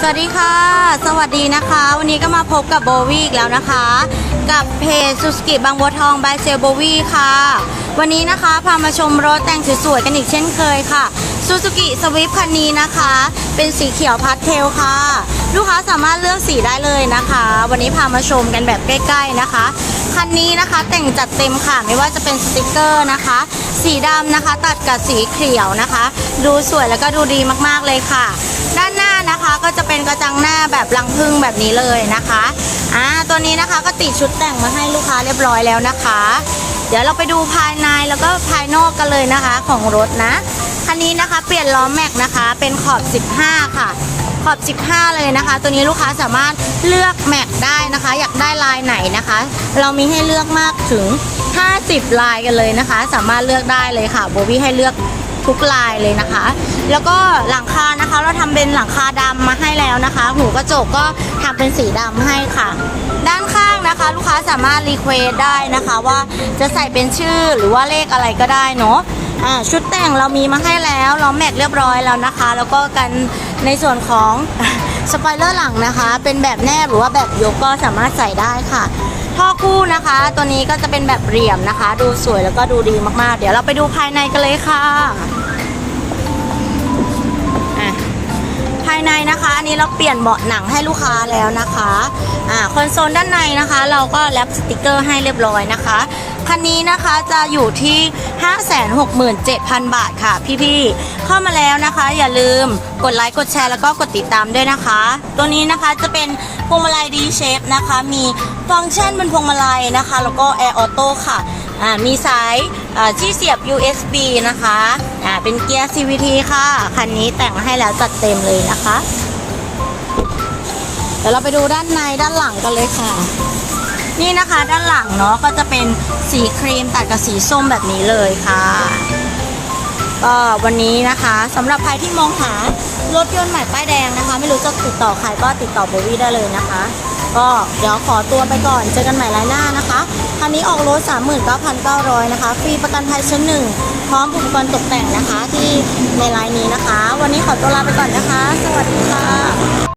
สวัสดีค่ะ สวัสดีนะคะ วันนี้ก็มาพบกับโบวี่อีกแล้วนะคะ กับเพจซูสกิบางบัวทองบายเซลโบวี่ค่ะ วันนี้นะคะพามาชมรถแต่งสวยๆกันอีกเช่นเคยค่ะซูซูกิสวิฟคันนี้นะคะ เป็นสีเขียวพาสเทลค่ะ ลูกค้าสามารถเลือกสีได้เลยนะคะ วันนี้พามาชมกันแบบใกล้ ๆนะคะคันนี้นะคะแต่งจัดเต็มค่ะไม่ว่าจะเป็นสติกเกอร์นะคะ สีดำนะคะ ตัดกับสีเขียวนะคะ ดูสวยแล้วก็ดูดีมากๆเลยค่ะ ด้านหน้า นะคะก็จะเป็นกระจังหน้าแบบรังพึ่งแบบนี้เลยนะคะอ่าตัวนี้นะคะก็ติดชุดแต่งมาให้ลูกค้าเรียบร้อยแล้วนะคะ เดี๋ยวเราไปดูภายในแล้วก็ภายนอกกันเลยนะคะของรถนะคันนี้นะคะเปลี่ยนล้อแม็กนะคะเป็นขอบ 15 ค่ะขอบ 15 เลยนะคะ ตัวนี้ลูกค้าสามารถเลือกแม็กได้นะคะ อยากได้ลายไหนนะคะ เรามีให้เลือกมากถึง 50 ลายกันเลยนะคะ สามารถเลือกได้เลยค่ะโบวี่ให้เลือก ทุกลายเลยนะคะ แล้วก็หลังคานะคะ เราทำเป็นหลังคาดำมาให้แล้วนะคะ หูกระจกก็ทำเป็นสีดำให้ค่ะ ด้านข้างนะคะ ลูกค้าสามารถรีเควสได้นะคะ ว่าจะใส่เป็นชื่อหรือว่าเลขอะไรก็ได้เนาะชุดแต่งเรามีมาให้แล้วล้อแม็กเรียบร้อยแล้วนะคะ แล้วก็กันในส่วนของสปอยเลอร์หลังนะคะ เป็นแบบแนบหรือว่าแบบยกก็สามารถใส่ได้ค่ะท่อคู่นะคะ ตัวนี้ก็จะเป็นแบบเหลี่ยมนะคะ ดูสวยแล้วก็ดูดีมากๆ เดี๋ยวเราไปดูภายในกันเลยค่ะ ภายในนะคะ อันนี้เราเปลี่ยนเบาะหนังให้ลูกค้าแล้วนะคะอ่าคอนโซลด้านในนะคะ เราก็แรปสติกเกอร์ให้เรียบร้อยนะคะคันนี้นะคะจะอยู่ที่ 567,000 บาทค่ะ พี่ๆ เข้ามาแล้วนะคะ อย่าลืมกดไลค์กดแชร์แล้วก็กดติดตามด้วยนะคะ ตัวนี้นะคะจะเป็นพวงมาลัยดีเชฟนะคะ มีฟังก์ชันเป็นพวงมาลัยนะคะ แล้วก็แอร์ออโต้ค่ะ มีสายที่เสียบ USB นะคะอ่าเป็นเกียร์ CVT ค่ะ คันนี้แต่งมาให้แล้วจัดเต็มเลยนะคะ เดี๋ยวเราไปดูด้านในด้านหลังกันเลยค่ะ นี่นะคะด้านหลังเนาะก็จะเป็นสีครีมตัดกับสีส้มแบบนี้เลยค่ะก็วันนี้นะคะสำหรับใครที่มองหารถยนต์ใหม่ป้ายแดงนะคะ ไม่รู้จะติดต่อใครก็ติดต่อโบวี่ได้เลยนะคะ ก็เดี๋ยวขอตัวไปก่อน เจอกันใหม่รายหน้านะคะคันนี้ออกรถ 39,900 นะคะ ฟรีประกันภัยชั้นหนึ่งพร้อมอุปกรณ์ตกแต่งนะคะที่ในไลน์นี้นะคะ วันนี้ขอตัวลาไปก่อนนะคะ สวัสดีค่ะ